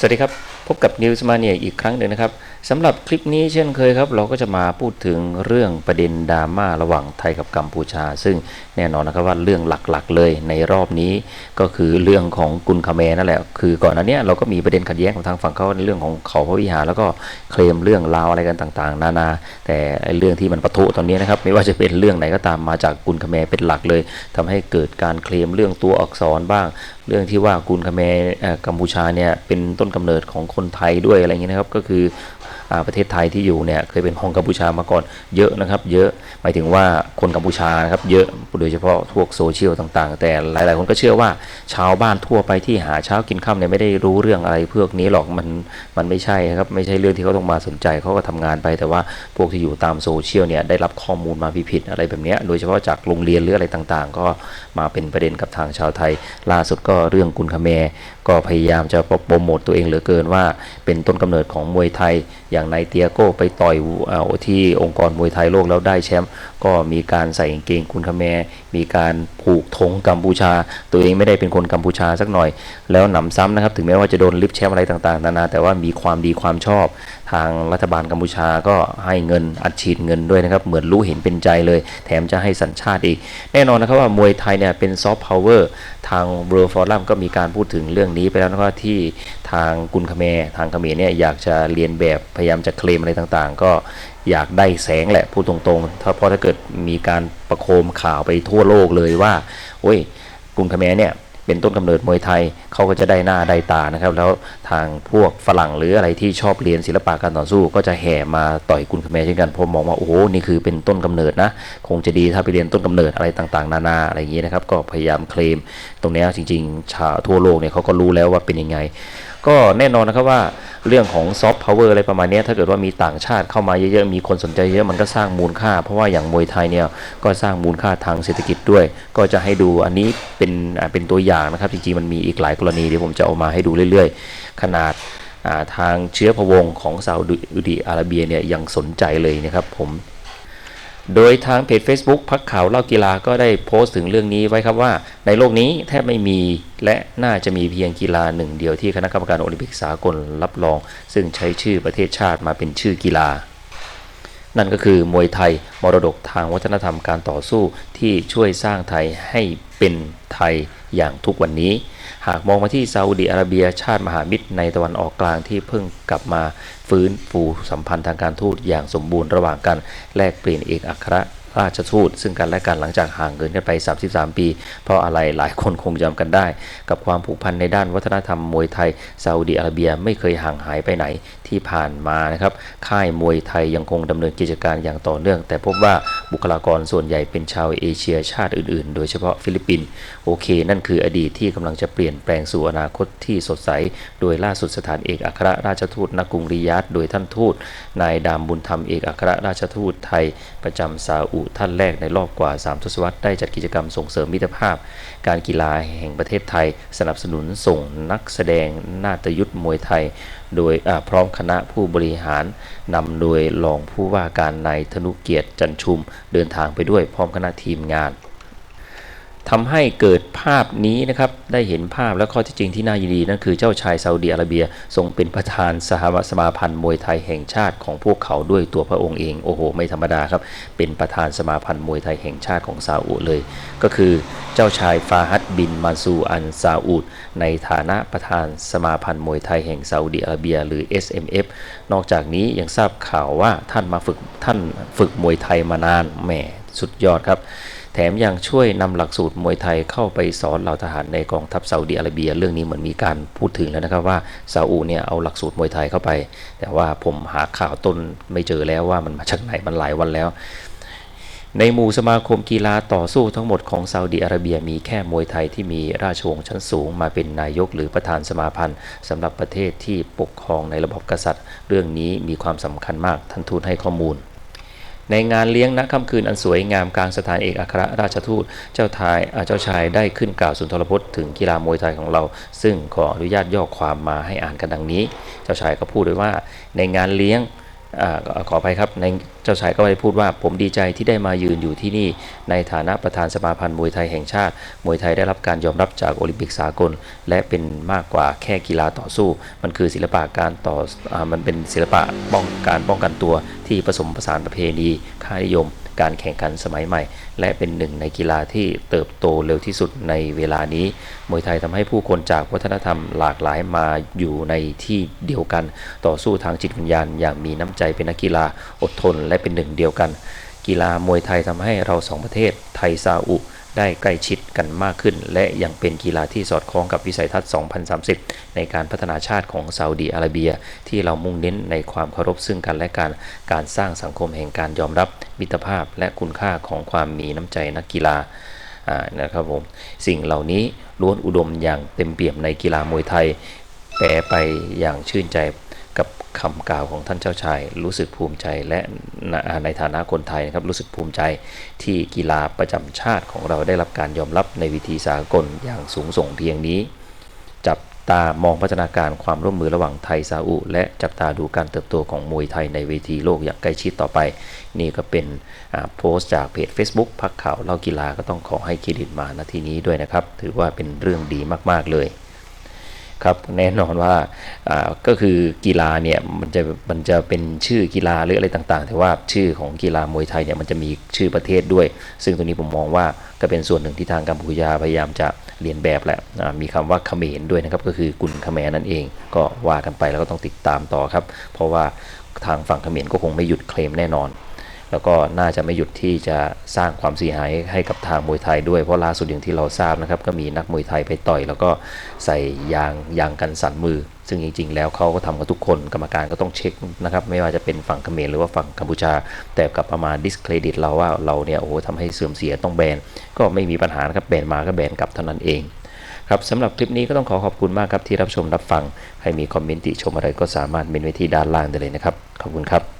สวัสดีครับ พบกับนิวส์มาเนียอีกครั้งหนึ่งนะครับสำหรับคลิปนี้เช่นเคยครับ เราก็จะมาพูดถึงเรื่องประเด็นดราม่าระหว่างไทยกับกัมพูชา ซึ่งแน่นอนนะครับว่าเรื่องหลักๆ เลยในรอบนี้ก็คือเรื่องของกุนคาเมนั่นแหละคือก่อนหน้านี้เราก็มีประเด็นขัดแย้งของทางฝั่งเขาในเรื่องของเขาพระวิหารแล้วก็เคลมเรื่องราวอะไรกันต่างๆ นานา แต่เรื่องที่มันปะทุตอนนี้นะครับไม่ว่าจะเป็นเรื่องไหนก็ตามมาจากกุนคาเมเป็นหลักเลยทำให้เกิดการเคลมเรื่องตัวอักษรบ้าง เรื่องที่ว่ากุนคาเมกัมพูชาเนี่ยเป็นต้นกำเนิดของคนไทยด้วยอะไรเงี้ยนะครับ ก็คือ ประเทศไทยที่อยู่เนี่ยเคยเป็นของกัมพูชามาก่อนเยอะนะครับ เยอะหมายถึงว่าคนกัมพูชานะครับเยอะโดยเฉพาะพวกโซเชียลต่างๆ แต่หลายๆ คนก็เชื่อว่าชาวบ้านทั่วไปที่หาเช้ากินค่ำเนี่ยไม่ได้รู้เรื่องอะไรพวกนี้หรอกมันมันไม่ใช่ครับไม่ใช่เรื่องที่เขาต้องมาสนใจเขาก็ทำงานไป แต่ว่าพวกที่อยู่ตามโซเชียลเนี่ยได้รับข้อมูลมาผิดๆอะไรแบบเนี้ยโดยเฉพาะจากโรงเรียนหรืออะไรต่างๆ ก็มาเป็นประเด็นกับทางชาวไทย ล่าสุดก็เรื่องกุนคาเมก็พยายามจะโปรโมตตัวเองเหลือเกินว่า เป็นต้นกำเนิดของมวยไทยอยางนเตียโก้ไปต่อยอที่องค์กรมวยไทยโลกแล้วได้แชมป์ก็มีการใส่เกงคุณคาแมมีการผูกธงกัมพูชา ตัวเองไม่ได้เป็นคนกัมพูชาสักหน่อย แล้วหนำซ้ำนะครับ ถึงแม้ว่าจะโดนลิฟต์แชมป์อะไรต่างๆ นานา แต่ว่ามีความดีความชอบ ทางรัฐบาลกัมพูชาก็ให้เงินอัดฉีดเงินด้วยนะครับ เหมือนรู้เห็นเป็นใจเลย แถมจะให้สัญชาติอีก แน่นอนนะครับว่ามวยไทยเนี่ยเป็นซอฟต์พาวเวอร์ทาง World Forum ก็มีการพูดถึงเรื่องนี้ไปแล้วนะครับที่ทางกุนคเมทางเขมรเนี่ยอยากจะเรียนแบบพยายามจะเคลมอะไรต่างๆ ก็อยากได้แสงแหละพูดตรงๆ ถ้าเพราะถ้าเกิดมีการประโคมข่าวไปทั่วโลกเลยว่าโอ้ยกุนคาเมรเนี่ยเป็นต้นกำเนิดมวยไทยเขาก็จะได้หน้าได้ตานะครับ แล้วทางพวกฝรั่งหรืออะไรที่ชอบเรียนศิลปะการต่อสู้ ก็จะแห่มาต่อยกุนคาเมรเช่นกันผมมองว่าโอ้โหนี่คือเป็นต้นกำเนิดนะ คงจะดีถ้าไปเรียนต้นกำเนิดอะไรต่างๆ นานาอะไรอย่างนี้นะครับ ก็พยายามเคลม ตรงนี้จริงๆ ชาวทั่วโลกเนี่ยเขาก็รู้แล้วว่าเป็นยังไง ก็แน่นอนนะครับว่าเรื่องของซอฟต์พาวเวอร์อะไรประมาณนี้ถ้าเกิดว่ามีต่างชาติเข้ามาเยอะๆ มีคนสนใจเยอะมันก็สร้างมูลค่า เพราะว่าอย่างมวยไทยเนี่ยก็สร้างมูลค่าทางเศรษฐกิจด้วย ก็จะให้ดูอันนี้เป็นเป็นตัวอย่างนะครับจริงๆมันมีอีกหลายกรณีเดี๋ยวผมจะเอามาให้ดูเรื่อยๆ ขนาดทางเชื้อพวงของซาอุดิอาระเบียเนี่ยยังสนใจเลยนะครับผม โดยทางเพจ Facebook พักข่าวเล่ากีฬาก็ได้โพสต์ถึงเรื่องนี้ไว้ครับว่า ในโลกนี้แทบไม่มีและน่าจะมีเพียงกีฬาหนึ่งเดียวที่คณะกรรมการโอลิมปิกสากลรับรอง ซึ่งใช้ชื่อประเทศชาติมาเป็นชื่อกีฬา นั่นก็คือมวยไทยมรดกทางวัฒนธรรมการต่อสู้ที่ช่วยสร้างไทยให้เป็นไทยอย่างทุกวันนี้ หากมองมาที่ซาอุดีอาระเบียชาติมหามิตรในตะวันออกกลางที่เพิ่งกลับมาฟื้นฟูสัมพันธ์ทางการทูตอย่างสมบูรณ์ระหว่างกันแลกเปลี่ยนเอกอัคร ราชทูตซึ่งกันและกันหลังจากห่างเกินกันไป 33 ปี เพราะอะไรหลายคนคงจำกันได้ กับความผูกพันในด้านวัฒนธรรมมวยไทยซาอุดิอาระเบียไม่เคยห่างหายไปไหนที่ผ่านมานะครับค่ายมวยไทยยังคงดำเนินกิจการอย่างต่อเนื่อง แต่พบว่าบุคลากรส่วนใหญ่เป็นชาวเอเชียชาติอื่นๆ โดยเฉพาะฟิลิปปินส์โอเค นั่นคืออดีตที่กำลังจะเปลี่ยนแปลงสู่อนาคตที่สดใส โดยล่าสุดสถานเอกอัครราชทูตณกรุงริยาดโดยท่านทูตนายดามบุญธรรมเอกอัครราชทูตไทยประจำซาอุท่านแรกในรอบกว่า 3 ทศวรรษได้จัดกิจกรรมส่งเสริมมิตรภาพ การกีฬาแห่งประเทศไทย สนับสนุนส่งนักแสดงนาฏยุทธมวยไทย โดยพร้อมคณะผู้บริหารนำโดยรองผู้ว่าการนายธนุเกียรติจันชุม เดินทางไปด้วยพร้อมคณะทีมงาน ทำให้เกิดภาพนี้นะครับได้เห็นภาพและข้อเที่จริงที่น่ายินดีนั่นคือเจ้าชายซาอุดิอาระเบียทรงเป็นประธานสหสมาพันธ์มวยไทยแห่งชาติของพวกเขาด้วยตัวพระองค์เองโอ้โหไม่ธรรมดาครับ เป็นประธานสมาพันธ์มวยไทยแห่งชาติของซาอุเลย ก็คือเจ้าชายฟาฮัดบินมาซูอันซาอุดในฐานะประธานสมาพันธ์มวยไทยแห่งซาอุดิอาระเบีย หรือ SMF นอกจากนี้ยังทราบข่าวว่าท่านมาฝึกท่านฝึกมวยไทยมานานแหมสุดยอดครับ แถมยังช่วยนำหลักสูตรมวยไทยเข้าไปสอนเหล่าทหารในกองทัพซาอุดิอาระเบีย เรื่องนี้เหมือนมีการพูดถึงแล้วนะครับว่าซาอุเนี่ยเอาหลักสูตรมวยไทยเข้าไป แต่ว่าผมหาข่าวต้นไม่เจอแล้วว่ามันมาจากไหนมันหลายวันแล้ว ในหมู่สมาคมกีฬาต่อสู้ทั้งหมดของซาอุดิอาระเบียมีแค่มวยไทยที่มีราชวงศ์ชั้นสูงมาเป็นนายกหรือประธานสมาพันธ์สำหรับประเทศที่ปกครองในระบบกษัตริย์ เรื่องนี้มีความสำคัญมากท่านทูตให้ข้อมูล ในงานเลี้ยงณค่ำคืนอันสวยงามกลางสถานเอกอัครราชทูตเจ้าทายเจ้าชายได้ขึ้นกล่าวสุนทรพจน์ถึงกีฬามวยไทยของเรา ซึ่งขออนุญาตย่อความมาให้อ่านกันดังนี้ เจ้าชายก็พูดด้วยว่าในงานเลี้ยงอขออภัยครับใน จ้าชายก็ได้พูดว่าผมดีใจที่ได้มายืนอยู่ที่นี่ ในฐานะประธานสมาพันธ์มวยไทยแห่งชาติ มวยไทยได้รับการยอมรับจากโอลิมปิกสากล และเป็นมากกว่าแค่กีฬาต่อสู้ มันคือศิลปะการต่ออมันเป็นศิลปะป้องการป้องกันตัวที่ผสมผสานประเพณีค่านิยม การแข่งขันสมัยใหม่ และเป็นหนึ่งในกีฬาที่เติบโตเร็วที่สุดในเวลานี้ มวยไทยทำให้ผู้คนจากวัฒนธรรมหลากหลายมาอยู่ในที่เดียวกัน ต่อสู้ทางจิตวิญญาณ อย่างมีน้ำใจเป็นนักกีฬาอดทนและเป็นหนึ่งเดียวกัน กีฬามวยไทยทำให้เราสองประเทศไทยซาอุได้ใกล้ชิดกันมากขึ้น และยังเป็นกีฬาที่สอดคล้องกับวิสัยทัศน์ 2030 ในการพัฒนาชาติของซาอุดีอาระเบีย ที่เรามุ่งเน้นในความเคารพซึ่งกันและการการสร้างสังคมแห่งการยอมรับมิตรภาพและคุณค่าของความมีน้ำใจนักกีฬานะครับผมสิ่งเหล่านี้ล้วนอุดมอย่างเต็มเปี่ยมในกีฬามวยไทย แปลไปอย่างชื่นใจ กับคำกล่าวของท่านเจ้าชาย รู้สึกภูมิใจและในฐานะคนไทยนะครับรู้สึกภูมิใจที่กีฬาประจำชาติของเราได้รับการยอมรับในวิธีสากลอย่างสูงส่งเพียงนี้ จับตามองพัฒนาการความร่วมมือระหว่างไทยซาอุ และจับตาดูการเติบโตของมวยไทยในเวทีโลกอย่างใกล้ชิดต่อไป นี่ก็เป็นโพสต์จากเพจ Facebook พักข่าวเล่ากีฬาก็ต้องขอให้เครดิตมาณที่นี้ด้วยนะครับ ถือว่าเป็นเรื่องดีมากๆเลย ครับแน่นอนว่าก็คือกีฬาเนี่ยมันจะมันจะเป็นชื่อกีฬาหรืออะไรต่างๆ แต่ว่าชื่อของกีฬามวยไทยเนี่ยมันจะมีชื่อประเทศด้วย ซึ่งตรงนี้ผมมองว่าก็เป็นส่วนหนึ่งที่ทางกัมพูชาพยายามจะเรียนแบบแหละมีคำว่าเขมรด้วยนะครับก็คือกุนเขมรนั่นเอง ก็ว่ากันไปแล้วก็ต้องติดตามต่อครับ เพราะว่าทางฝั่งเขมรก็คงไม่หยุดเคลมแน่นอน แล้วก็น่าจะไม่หยุดที่จะสร้างความเสียหายให้กับทางมวยไทยด้วยเพราะล่าสุดอย่างที่เราทราบนะครับ ก็มีนักมวยไทยไปต่อย แล้วก็ใส่ยางยางกันสั่นมือ ซึ่งจริง ๆ แล้วเขาก็ทำกันทุกคนกรรมการก็ต้องเช็คนะครับ ไม่ว่าจะเป็นฝั่งเขมรหรือว่าฝั่งกัมพูชา แต่กับประมาณดิสเครดิตเราว่าเราเนี่ยโอ้โหทำให้เสื่อมเสียต้องแบนก็ไม่มีปัญหานะครับแบนมาก็แบนกลับเท่านั้นเองครับสำหรับคลิปนี้ก็ต้องขอขอบคุณมากครับที่รับชมรับฟังใครมีคอมเมนต์ติชมอะไรก็สามารถเมนไว้ที่ด้านล่างได้เลยนะครับขอบคุณครับ